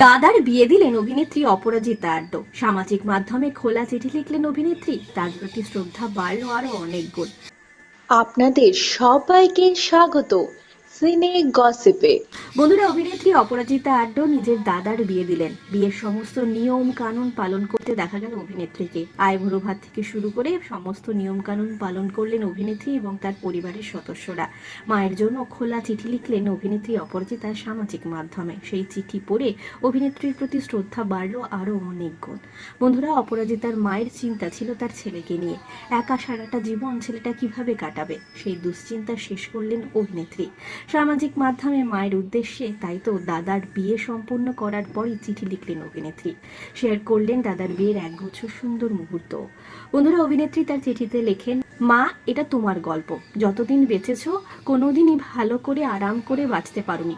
দাদার বিয়ে দিলেন অভিনেত্রী অপরাজিতা আড্ড। সামাজিক মাধ্যমে খোলা চিঠি লিখলেন অভিনেত্রী। তার প্রতি শ্রদ্ধা বাড়ল আরও অনেক গুণ। আপনাদের সবাইকে স্বাগত। সিনে গসিপে। বন্ধুরা, অভিনেত্রী অপরাজিতা আড্ড নিজের দাদার বিয়ে দিলেন। বিয়ের সমস্ত নিয়ম কানুন পালন করতে দেখা গেল অভিনেত্রীকে। আইবুড়ো ভাত থেকে শুরু করে সমস্ত নিয়ম কানুন পালন করলেন অভিনেত্রী এবং তার পরিবারের সদস্যরা। মায়ের জন্য খোলা চিঠি লিখলেন অভিনেত্রী অপরাজিতা সামাজিক মাধ্যমে। সেই চিঠি পড়ে অভিনেত্রীর প্রতি শ্রদ্ধা বাড়ল আরও অনেক গুণ। বন্ধুরা, অপরাজিতার মায়ের চিন্তা ছিল তার ছেলেকে নিয়ে। একা সারাটা জীবন ছেলেটা কীভাবে কাটাবে? সেই দুশ্চিন্তা শেষ করলেন অভিনেত্রী। সামাজিক মাধ্যমে মায়ের উদ্দেশ্যে তাই তো দাদার বিয়ে সম্পূর্ণ করার পরই চিঠি লিখলেন অভিনেত্রী। শেয়ার করলেন দাদার বিয়ের এক বছর সুন্দর মুহূর্ত। বন্ধুরা, অভিনেত্রী তার চিঠিতে লেখেন, মা, এটা তোমার গল্প। যতদিন বেঁচেছ, কোনোদিনই ভালো করে, আরাম করে বাঁচতে পারোনি।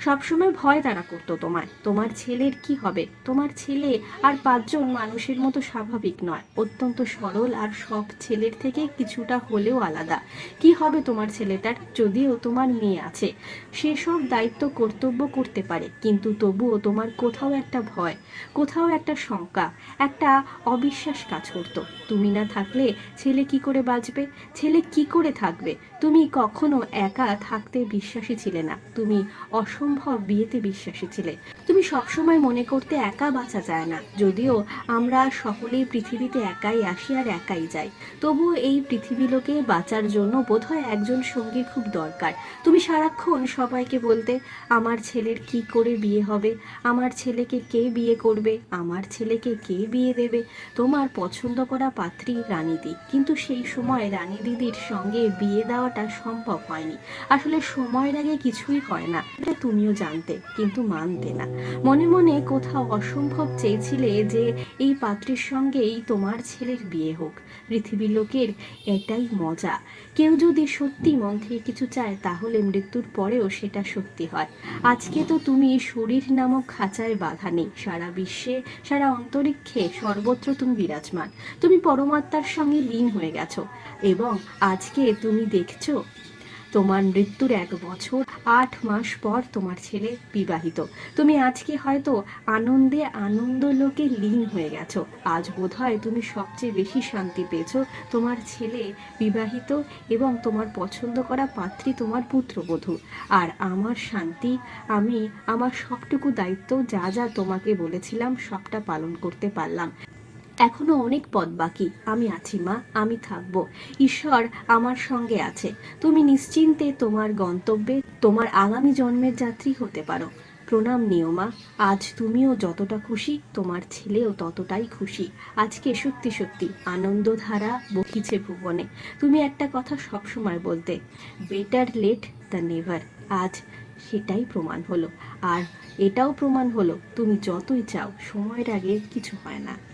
সবসময় ভয় তারা করতো তোমায়। তোমার ছেলের কি হবে? তোমার ছেলে আর পাঁচজন মানুষের মতো স্বাভাবিক নয়। অত্যন্ত সরল আর সব ছেলের থেকে কিছুটা হলেও আলাদা। কি হবে তোমার ছেলেটার? যদিও তোমার মেয়ে আছে। সেসব দায়িত্ব কর্তব্য করতে পারে, কিন্তু তবুও তোমার কোথাও একটা ভয়, কোথাও একটা শঙ্কা, একটা অবিশ্বাস কাজ করতো। তুমি না থাকলে ছেলে কি করে বাঁচবে? ছেলে কি করে থাকবে? তুমি কখনো একা থাকতে বিশ্বাসী ছিলে না। তুমি অসম্ভব বিয়েতে বিশ্বাসী ছিলে। তুমি সবসময় মনে করতে একা বাঁচা যায় না। যদিও আমরা সকলেই পৃথিবীতে একাই আসি আর একাই যাই। তবুও এই পৃথিবী লোকে বাঁচার জন্য বোধহয় একজন সঙ্গীর খুব দরকার। তুমি সারাক্ষণ সবাইকে বলতে, আমার ছেলের কি করে বিয়ে হবে? আমার ছেলেকে কে বিয়ে করবে? আমার ছেলেকে কে বিয়ে দেবে? তোমার পছন্দ করা পাত্রী রানীদি কিন্তু সেই সময় রানী দিদির সঙ্গে বিয়ে দেওয়াটা সম্ভব হয়নি। আসলে সময়ের আগে কিছুই হয় না। এটা তুমিও জানতে, কিন্তু মানতে না। মনে মনে কোথাও অসম্ভব চেয়েছিলে যে এই পাত্রীর সঙ্গেই তোমার ছেলের বিয়ে হোক। পৃথিবীর লোকের এটাই মজা। কেউ যদি সত্যি মন থেকে কিছু চায়, তাহলে মৃত্যুর পরেও সেটা সত্যি হয়। আজকে তো তুমি শরীর নামক খাঁচায় বাধা নেই। সারা বিশ্বে, সারা অন্তরিক্ষে সর্বত্র তুমি বিরাজমান। তুমি পরমাত্মার সঙ্গে লীন হয়ে গেছো। এবং আজকে তুমি দেখছ তোমার মৃত্যুর এক বছর, আট মাস পর তোমার ছেলে বিবাহিত। তুমি আজকে হয়তো আনন্দে আনন্দ লোকে লীন হয়ে গেছো। আজ বোধহয় তুমি সবচেয়ে বেশি শান্তি পেয়েছ। তোমার ছেলে বিবাহিত এবং তোমার পছন্দ করা পাত্রী তোমার পুত্রবধূ। আর আমার শান্তি, আমি, আমার সবটুকু দায়িত্ব যা যা তোমাকে বলেছিলাম সবটা পালন করতে পারলাম। এখনও অনেক পথ বাকি। আমি আছি, মা, আমি থাকব। ঈশ্বর আমার সঙ্গে আছে। তুমি নিশ্চিন্তে তোমার গন্তব্যে, তোমার আগামী জন্মের যাত্রী হতে পারো। প্রণাম নিও, মা। আজ তুমিও যতটা খুশি, তোমার ছেলেও ততটাই খুশি। আজকে সত্যি সত্যি আনন্দধারা বহিছে ভুবনে। তুমি একটা কথা সবসময় বলতে বেটার লেট দ্য নেভার আজ সেটাই প্রমাণ হলো। আর এটাও প্রমাণ হলো, তুমি যতই চাও, সময়ের আগে কিছু হয় না।